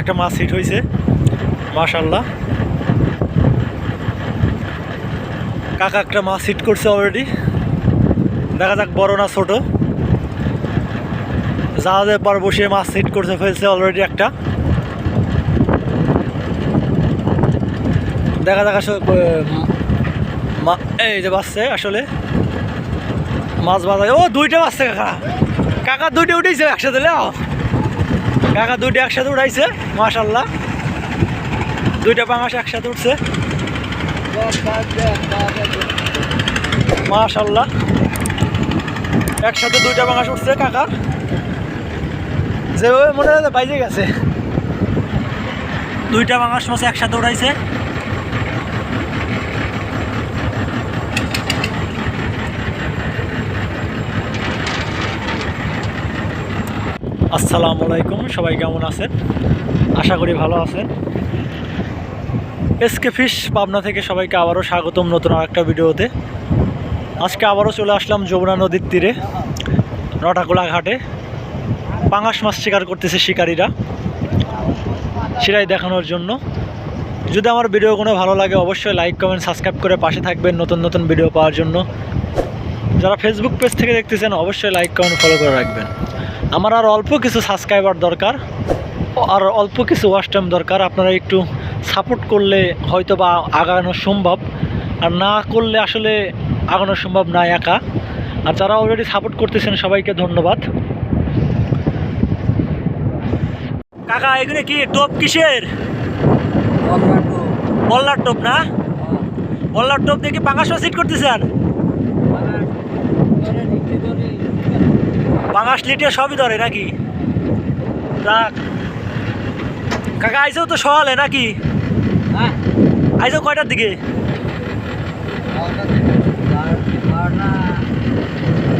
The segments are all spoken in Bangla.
একটা মাছ হিট হয়েছে মাশাল্লাহ কাকা একটা মাছ হিট করছে অলরেডি দেখা যাক বড় না ছোট। জাহাজের পর বসে মাছ হিট করতে ফেলছে অলরেডি একটা। দেখা যাক আসলে এই যে বাসছে আসলে। মাছ বাজায় ও, দুইটা বাসছে কাকা। কাকা দুইটা উঠেছে একসাথে, লেও। কাকা দুইটা একসাথে উঠাইছে মাশাল্লাহ দুইটা পাঙাশ একসাথে উঠছে। মাশাল্লাহ একসাথে দুইটা পাঙাশ উঠছে কাকার যে ওই মনে হয় বাইজে গেছে। দুইটা পাঙাশ মাছ একসাথে উঠাইছে। আসসালামু আলাইকুম, সবাই কেমন আছেন? আশা করি ভালো আছেন। এসকে ফিশ পাবনা থেকে সবাইকে আবারও স্বাগতম নতুন আরেকটা ভিডিওতে। আজকে আবারও চলে আসলাম যমুনা নদীর তীরে, নটাকোলা ঘাটে। পাঙাশ মাছ শিকার করতেছে শিকারীরা, সেটাই দেখানোর জন্য। যদি আমার ভিডিও কোনো ভালো লাগে, অবশ্যই লাইক কমেন্ট সাবস্ক্রাইব করে পাশে থাকবেন নতুন নতুন ভিডিও পাওয়ার জন্য। যারা ফেসবুক পেজ থেকে দেখতেছেন, অবশ্যই লাইক কমেন্ট ফলো করে রাখবেন। আমার আর অল্প কিছু সাবস্ক্রাইবার দরকার আর অল্প কিছু ওয়াচ টাইম দরকার। আপনারা একটু সাপোর্ট করলে হয়তো বা আগানো সম্ভব আর না করলে আসলে আগানো সম্ভব না একা। আর যারা অলরেডি সাপোর্ট করতেছেন সবাইকে ধন্যবাদ। কাকা এগুলো কি টোপ কিসের? বল্লার টোপ। না? বল্লার টোপ দেখি পাঙাশ সিট করতেছেন? পাঙাশ লিটে সবই ধরে নাকি? রাখ কাকা আইসেও তো সকালে নাকি? আইসেও কয়টার দিকে?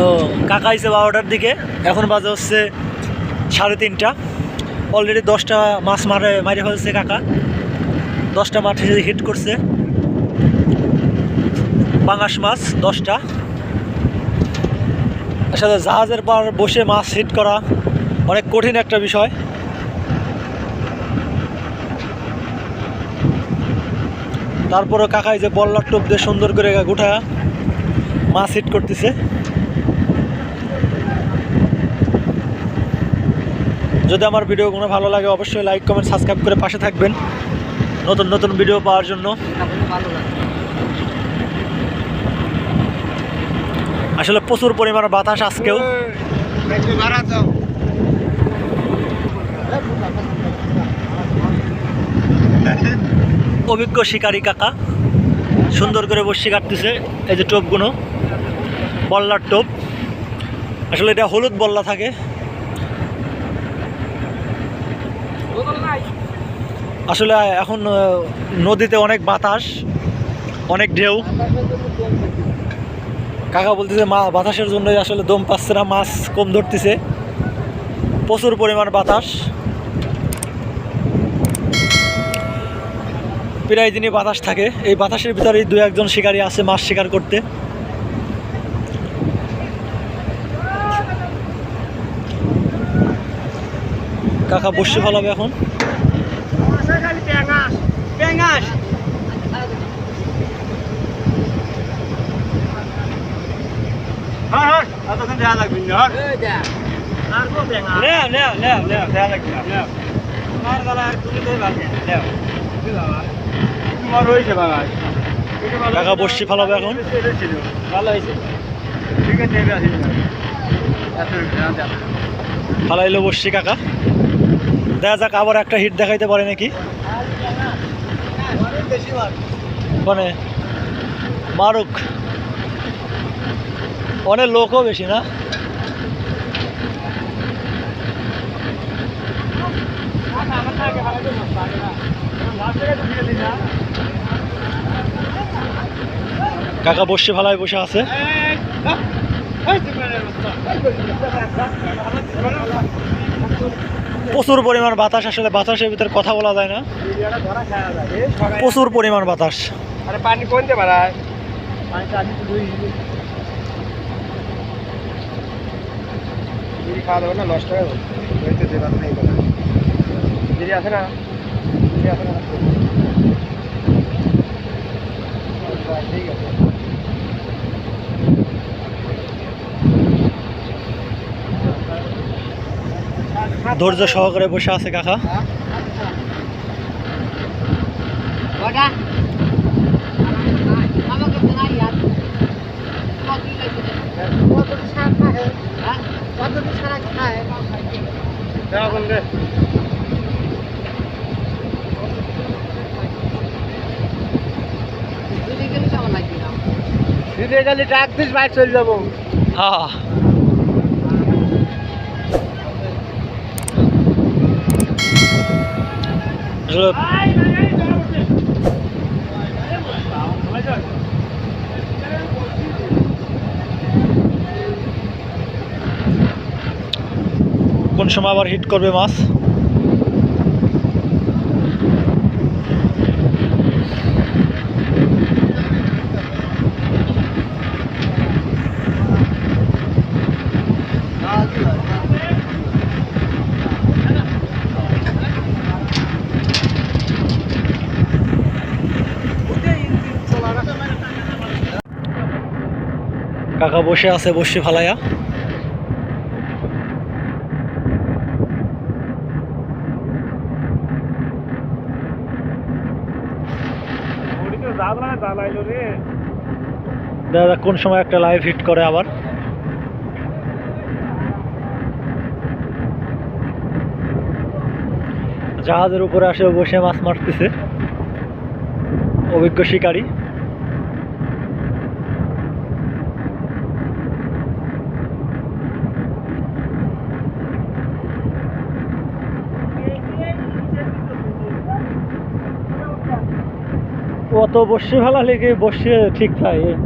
ও কাকা আইসে বারোটার দিকে। এখন বাজে হচ্ছে সাড়ে তিনটা। অলরেডি দশটা মাছ মারে মারে ফেলছে কাকা। দশটা মাছ হিট করছে। পাঙাশ মাছ দশটা। আসলে জাহাজের পর বসে মাছ হিট করা অনেক কঠিন একটা বিষয়। তারপরে কাকাই যে বল্লার টোপ দিয়ে সুন্দর করে গোটা মাছ হিট করতেছে। যদি আমার ভিডিওগুলো ভালো লাগে, অবশ্যই লাইক কমেন্ট সাবস্ক্রাইব করে পাশে থাকবেন। নতুন নতুন ভিডিও পাওয়ার জন্য। আসলে প্রচুর পরিমাণে বাতাস আজকেও। অভিজ্ঞ শিকারী কাকা, সুন্দর করে বসি কাটতেছে এই যে টোপগুলো, বল্লার টোপ। আসলে এটা হলুদ বল্লা থাকে। আসলে এখন নদীতে অনেক বাতাস, অনেক ঢেউ। কাকা বলতেছে, মা, বাতাসের জন্যই আসলে দম পাচ্ছে না, মাছ কম ধরতেছে। প্রচুর পরিমাণ বাতাস। প্রায় দিনই বাতাস থাকে। এই বাতাসের ভিতরেই দু একজন শিকারী আছে মাছ শিকার করতে। কাকা বসে ভালো হবে এখন। নে লাগবে বসছি ফালাবে এখন ফালাইলো বসছি কাকা দেখা যাক আবার একটা হিট দেখাইতে পারে নাকি মানে মারুক অনেক লোকও বেশি না। কাকা বসে ফালায় বসে আছে। প্রচুর পরিমাণ বাতাস, আসলে বাতাসের ভিতরে কথা বলা যায় না। প্রচুর পরিমাণ বাতাস। আরে পানি কোনতে বাড়ায়? খাওয়া দাওয়া না নষ্ট হয়ে যাবে। তো যে রাত নেই দেরি আছে না দেরি আছে না ঠিক আছে ধৈর্য সহকারে বসে আছে কাকা। আমাকে তো নাই আর কত লাগবে কত সারা খায় কত সারা খায় দেখা কোন রে দুদিকে গেলে ডাক দিস বাইক চলে যাব। হ্যাঁ। আসলে কোন সময় আবার হিট করবে মাছ? কাকা বসে আছে বসে ফালাইয়া। দাদা কোন সময় একটা লাইভ হিট করে আবার? জাহাজের উপরে আসে বসে মাছ মারতেছে। অভিজ্ঞ শিকারী। অত বসে ভালো লেগে বসে ঠিক থাকে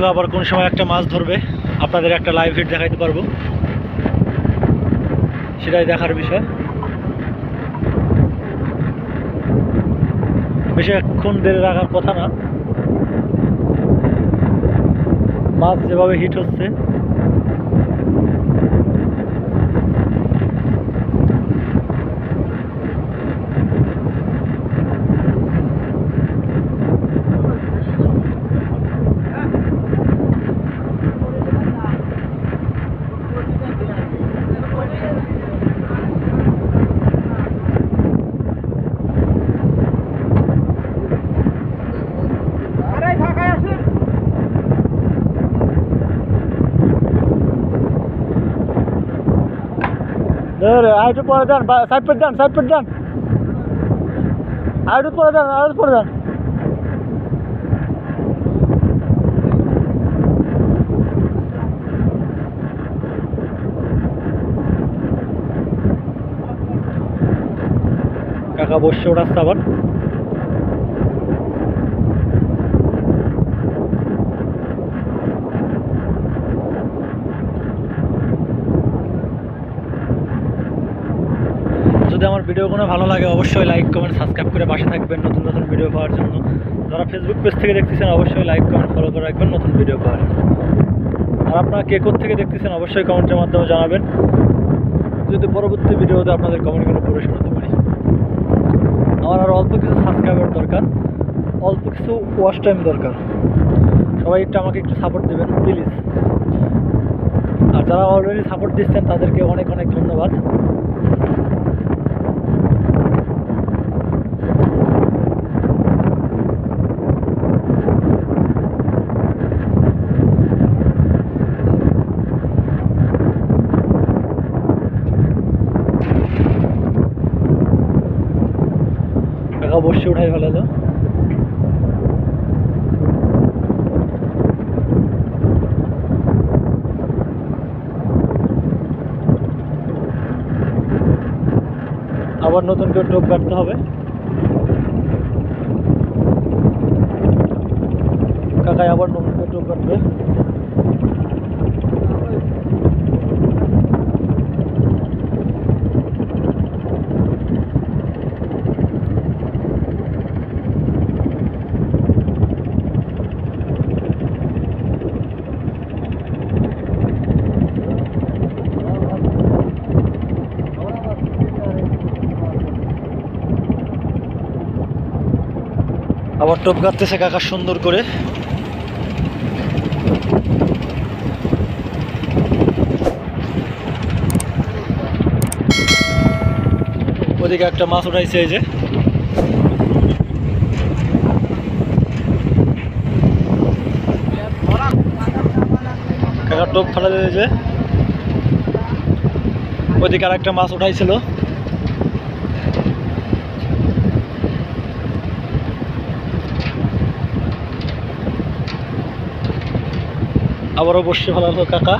আসলে আবার কোন সময় একটা মাছ ধরবে, আপনাদের একটা লাইভ হিট দেখাইতে পারব। সেটাই দেখার বিষয়। বেশিক্ষণ দেরি রাখার কথা না। মাছ যেভাবে হিট হচ্ছে আইটু পরে দেন সাইড পেট দেন সাইড পেট দেন। আইটু পরে দেন আইটু পরে দেন। কাকা বসছে ওঠাচ্ছে আবার যদি আমার ভিডিওগুলো ভালো লাগে, অবশ্যই লাইক কমেন্ট সাবস্ক্রাইব করে পাশে থাকবেন নতুন নতুন ভিডিও পাওয়ার জন্য। যারা ফেসবুক পেজ থেকে দেখতেছেন, অবশ্যই লাইক কমেন্ট ফলো করে রাখবেন নতুন ভিডিও পাওয়ার আর আপনারা কে থেকে দেখতেছেন, অবশ্যই কমেন্টের মাধ্যমে জানাবেন। যদি পরবর্তী ভিডিওতে আপনাদের কমেন্টগুলো পড়ে শোনাতে পারি। আমার আর অল্প কিছু সাবস্ক্রাইবার দরকার, অল্প কিছু ওয়াচ টাইম দরকার। সবাই একটু আমাকে একটু সাপোর্ট দেবেন প্লিজ আর যারা অলরেডি সাপোর্ট দিচ্ছেন, তাদেরকে অনেক অনেক ধন্যবাদ কাকা বসে উঠাই ফেলালো আবার নতুন করে টোপ কাটতে হবে। কাকায় আবার নতুন করে টোপ কাটবে আবার টোপ কাটতেছে কাকা সুন্দর করে। ওদিকে একটা মাছ উঠাইছে এই যে। কাকা টোপ ফেলা দিয়েছে ওদিকে আর একটা মাছ উঠাইছিল। আবারও বসে ফেলালো কাকা।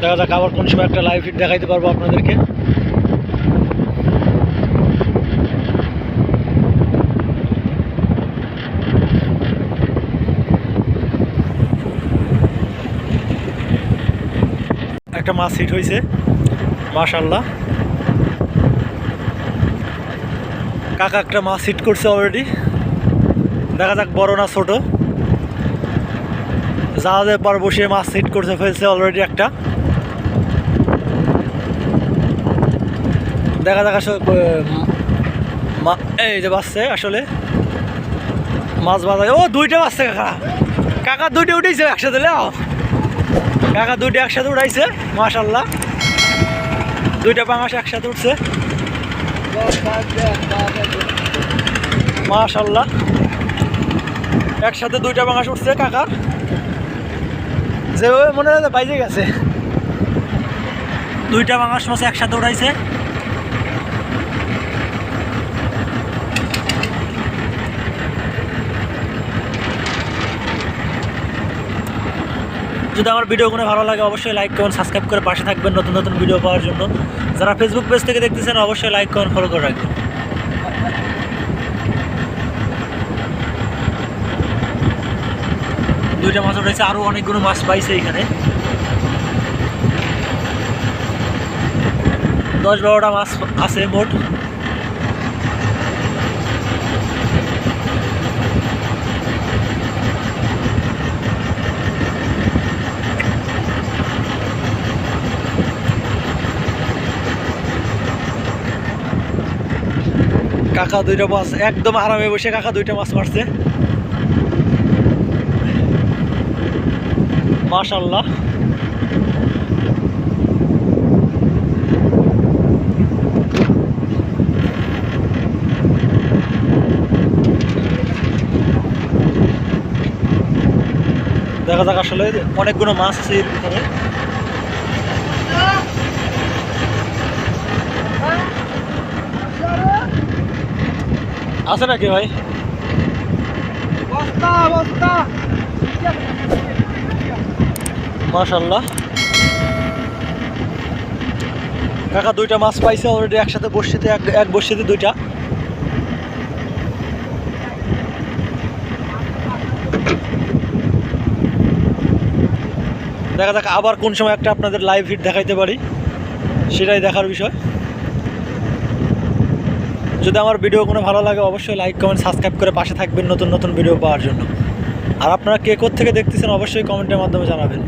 দেখা যাক আবার কোন সময় একটা লাইভ দেখাইতে পারব আপনাদেরকে। একটা মাছ হিট হয়েছে মাশাল্লাহ কাকা একটা মাছ হিট করছে অলরেডি দেখা যাক বড় না ছোট। জাহাজের পর বসে মাছ হিট করছে, ফেলছে অলরেডি একটা। দেখা যাক আসলে এই যে বাসছে আসলে। মাছ বাজায়, ও দুইটা বাসছে কাকা। কাকা দুইটা উঠেছে একসাথে, লেও। কাকা দুইটা একসাথে উঠাইছে মাশাল্লাহ দুইটা পাঙাশ একসাথে উঠছে মাশাল্লাহ একসাথে দুইটা পাঙাশ উঠছে কাকার যেভাবে মনে হয় যে বাইজে গেছে। দুইটা পাঙাশ মাসে একসাথে উঠাইছে যদি আমার ভিডিওগুলো ভালো লাগে, অবশ্যই লাইক করুন সাবস্ক্রাইব করে পাশে থাকবেন নতুন নতুন ভিডিও পাওয়ার জন্য। যারা ফেসবুক পেজ থেকে দেখতেছেন, অবশ্যই লাইক করুন ফলো করে রাখবেন। দুইটা মাছ উঠেছে আরও অনেকগুলো মাছ পাইছে এখানে। দশ বারোটা মাছ আছে মোট। কাকা দুইটা মাছ একদম আরামে বসে কাকা দুইটা মাছ মারছে। মাশাল্লাহ দেখা যাক আসলে অনেকগুলো মাছ আছে এর ভিতরে। আছে নাকি ভাই? মাশাল্লাহ কাকা দুইটা মাছ পাইছে অলরেডি একসাথে বসিতে এক এক বসিতে দুইটা। দেখা যাক আবার কোন সময় একটা আপনাদের লাইভ হিট দেখাইতে পারি। সেটাই দেখার বিষয়। যদি আমার ভিডিও কোনো ভালো লাগে, অবশ্যই লাইক কমেন্ট সাবস্ক্রাইব করে পাশে থাকবেন নতুন নতুন ভিডিও পাওয়ার জন্য। আর আপনারা কে থেকে দেখতেছেন, অবশ্যই কমেন্টের মাধ্যমে জানাবেন।